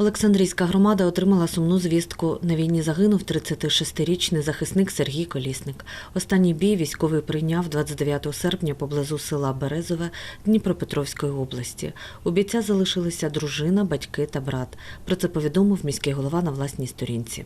Олександрійська громада отримала сумну звістку. На війні загинув 36-річний захисник Сергій Колісник. Останній бій військовий прийняв 29 серпня поблизу села Березове Дніпропетровської області. У бійця залишилися дружина, батьки та брат. Про це повідомив міський голова на власній сторінці.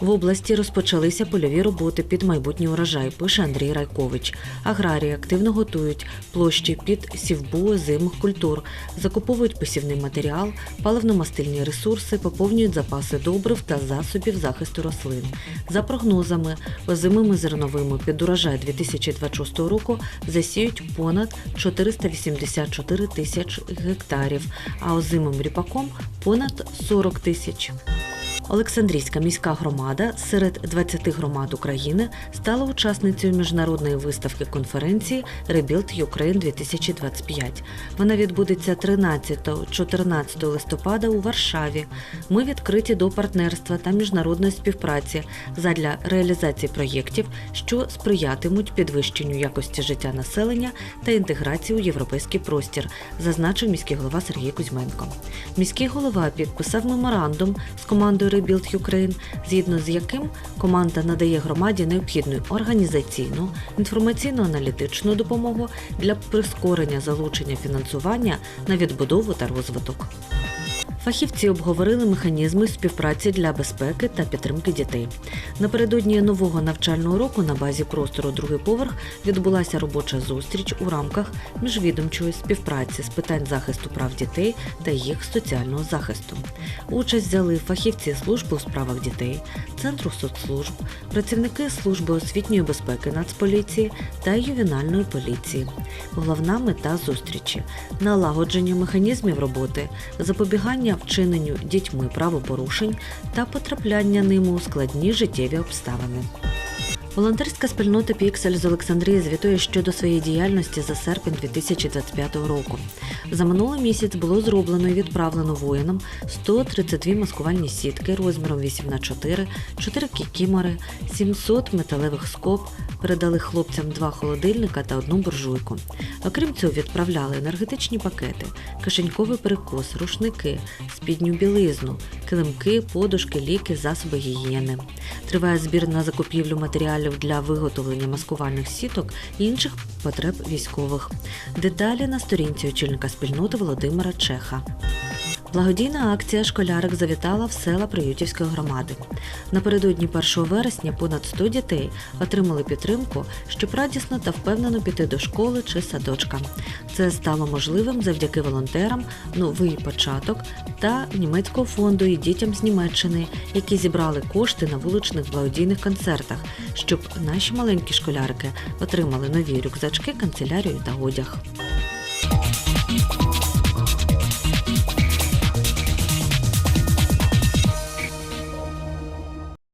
В області розпочалися польові роботи під майбутній урожай, пише Андрій Райкович. Аграрії активно готують площі під сівбу озимих культур, закуповують посівний матеріал, паливно-мастильні ресурси, поповнюють запаси добрив та засобів захисту рослин. За прогнозами, озимими зерновими під урожай 2026 року засіють понад 484 тисяч гектарів, а озимим ріпаком понад 40 тисяч. Олександрійська міська громада серед 20 громад України стала учасницею міжнародної виставки конференції Rebuild Ukraine 2025. Вона відбудеться 13-14 листопада у Варшаві. Ми відкриті до партнерства та міжнародної співпраці задля реалізації проєктів, що сприятимуть підвищенню якості життя населення та інтеграції у європейський простір, зазначив міський голова Сергій Кузьменко. Міський голова підписав меморандум з командою Rebuild Ukraine, згідно з яким команда надає громаді необхідну організаційну, інформаційно-аналітичну допомогу для прискорення залучення фінансування на відбудову та розвиток. Фахівці обговорили механізми співпраці для безпеки та підтримки дітей. Напередодні нового навчального року на базі простору другий поверх відбулася робоча зустріч у рамках міжвідомчої співпраці з питань захисту прав дітей та їх соціального захисту. Участь взяли фахівці служби у справах дітей, центру соцслужб, працівники служби освітньої безпеки Нацполіції та ювенальної поліції. Головна мета зустрічі налагодження механізмів роботи, запобігання вчиненню дітьми правопорушень та потрапляння ними у складні життєві обставини. Волонтерська спільнота Піксель з Олександрії звітує щодо своєї діяльності за серпень 2025 року. За минулий місяць було зроблено і відправлено воїнам 132 маскувальні сітки розміром 8х4, 4 кікімори, 700 металевих скоб, передали хлопцям два холодильника та одну буржуйку. Окрім цього, відправляли енергетичні пакети, кишеньковий перекос, рушники, спідню білизну, килимки, подушки, ліки, засоби гігієни. Триває збір на закупівлю матеріалів для виготовлення маскувальних сіток і інших потреб військових. Деталі на сторінці очільника спільноти Володимира Чеха. Благодійна акція школярик завітала в села Приютівської громади. Напередодні 1 вересня понад 100 дітей отримали підтримку, щоб радісно та впевнено піти до школи чи садочка. Це стало можливим завдяки волонтерам, новий початок та німецького фонду і дітям з Німеччини, які зібрали кошти на вуличних благодійних концертах, щоб наші маленькі школярики отримали нові рюкзачки, канцелярію та одяг.